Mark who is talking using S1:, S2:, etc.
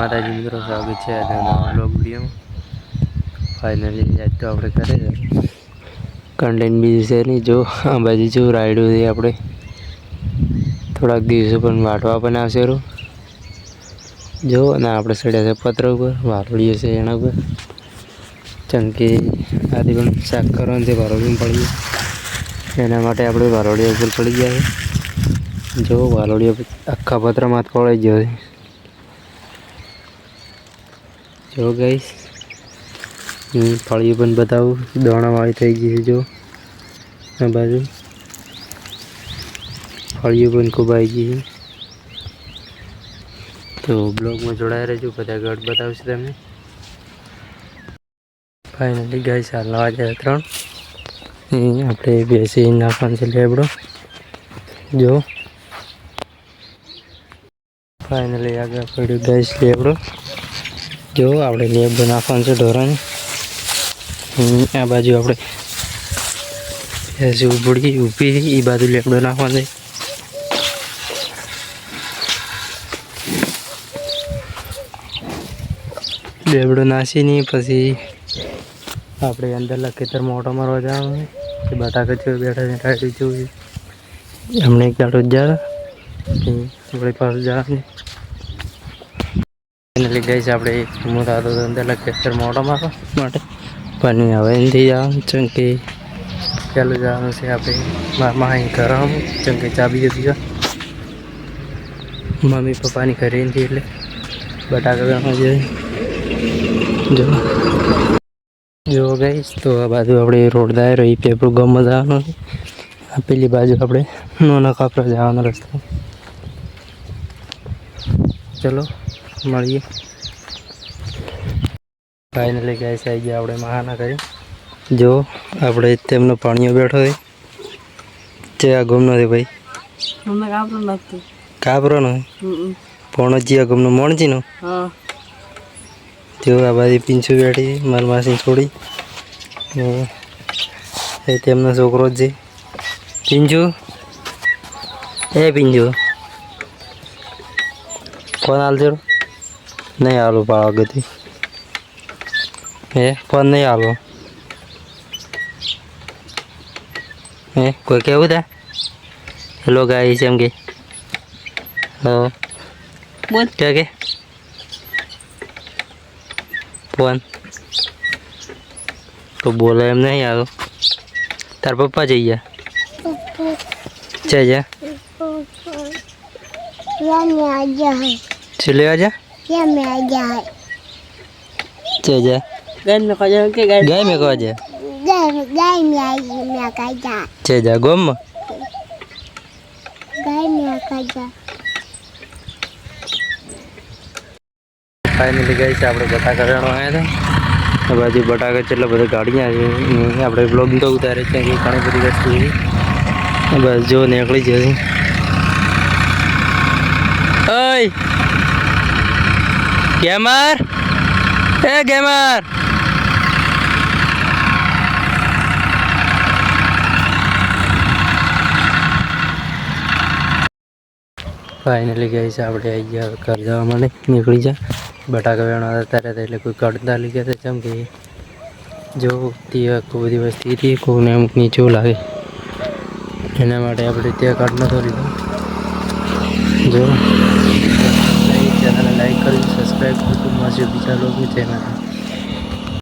S1: માતાજી મિત્રો, સ્વાગત છે અને નવા બ્લોગ વિડીયોમાં ફાઇનલી આજ તો આપણે કરે છે કન્ટેન્ટ બીજું છે નહીં. જો, આ જો રાયડું છે આપણે. થોડાક દિવસો પણ વાટવા પણ આવશે રો. જો, અને આપણે ચડ્યા છે પત્ર ઉપર વારોડીએ છે એના ઉપર. ચંકી આદિ પણ શાક કરવાનું છે વારોડીમાં પડી એના માટે આપણે વારોડિયા ઉપર ચડી ગયા છે. જો વાલોડીઓ આખા પત્રમાં પડાઈ ગયો જો ગઈશ ફળીઓ પણ બતાવું. દોણાવાળી થઈ ગઈ છે, જો. આ બાજુ. ફળીઓ પણ ખૂબ આવી ગઈ છે. તો બ્લોગમાં જોડાયા રહેજો, બધા ગઢ બતાવશે તમને. ફાઇનલી ગઈ સાલ જાય ત્રણ. આપણે બેસી નાખવાનું છે લેબડો. જો. ફાઇનલી આગળ પડ્યું ગઈશ લેબડો. જો, આપણે લેબ નાખવાનું છે ઢોરણ આ બાજુ આપણે ભેંસી ઉભડી ઊભી એ બાજુ લેબડો નાખવાનો છે. લેબડો નાસીને પછી આપણે અંદર ખેતરમાં ઓટો મારવા જવાનું છે. બટાકા જેવું બેઠા ટાઈટી જેવું છે. હમણાં એક દાડો જ જાય આપણે પાસે જવાનું ફાઇનલી ગઈ છે આપણે મોટા હતો તો ખેતર ખેતરમાં મારવા માટે પણ હવે એનાથી જવાનું ચંકી ચાલુ જવાનું છે આપણે મામા અહીં કરાવવાનું ચંકી ચાબી છે મમ્મી પપ્પાની ઘરે નથી એટલે બટાકા જઈ જો. જો ગઈશ તો આ બાજુ આપણે રોડ દાયરો એ પેપર ગામમાં જવાનો આ પેલી બાજુ આપણે નોના કાપરા જવાનો રસ્તો. ચલો. મળીએ. ફાઇનલી ગેસ આવી ગયા આપણે મહાના કરી જો આપણે તેમનો પાણીઓ બેઠો હોય તે આ ગુમ નથી ભાઈ.
S2: કાપરો
S1: નો? પોણજી આ ગમનો મોણજીનો
S2: હા.
S1: જો આ બધી પીંછું બેઠી મારી માસી છોડી એ તેમનો છોકરો જ છે. પિંજુ એ પિંજુ હાલ હાલજો નહીં હાલું પાવા ગતિ એ ફોન નહીં હાલો એ કોઈ કેવું તા હેલો ગાય છે એમ કે. હો
S2: બોલ.
S1: કે કે? ફોન. તો બોલે એમ નહીં આવ્યો તાર પપ્પા જઈ ગયા. છે જા
S3: या में ક્યાં મે આયા
S1: છે જે?
S2: ગાય મે કાજા કે ગાય?
S1: મે
S3: કાજા ગાય? ગાય મે આઈ મે કાજા
S1: છે જે
S3: ગોમ ગાય મે કાજા
S1: ફાઇનલી ગઈ છે આપણે બટા કરવાનો આવ્યા હતા. બાજુ બટાકા છે એટલે બધા ગાડીયા છે. આપણે બ્લોગ તો ઉતારે છે કે ઘણી બધી વસ્તુ છે. બસ જો નીકળી જશે. ઓય! ગેમર? એ ગેમર! ફાઇનલી ગઈ છે, આપણે આવી ગયા, ઘર જવા માટે. નીકળી જા. બટાકા વેણવા ત્યારે એટલે કોઈ કડતા લઈ ગયા જેમ કે જો ત્યાં ખૂબ બધી વસ્તી હતી, કોઈને અમુક નીચું લાગે. એના માટે આપણે ત્યાં કાઢ નતો લીધો. જો. લાઈક કરી સબસ્ક્રાઈબ કરતું માસી બીજા લોકો ચેનલ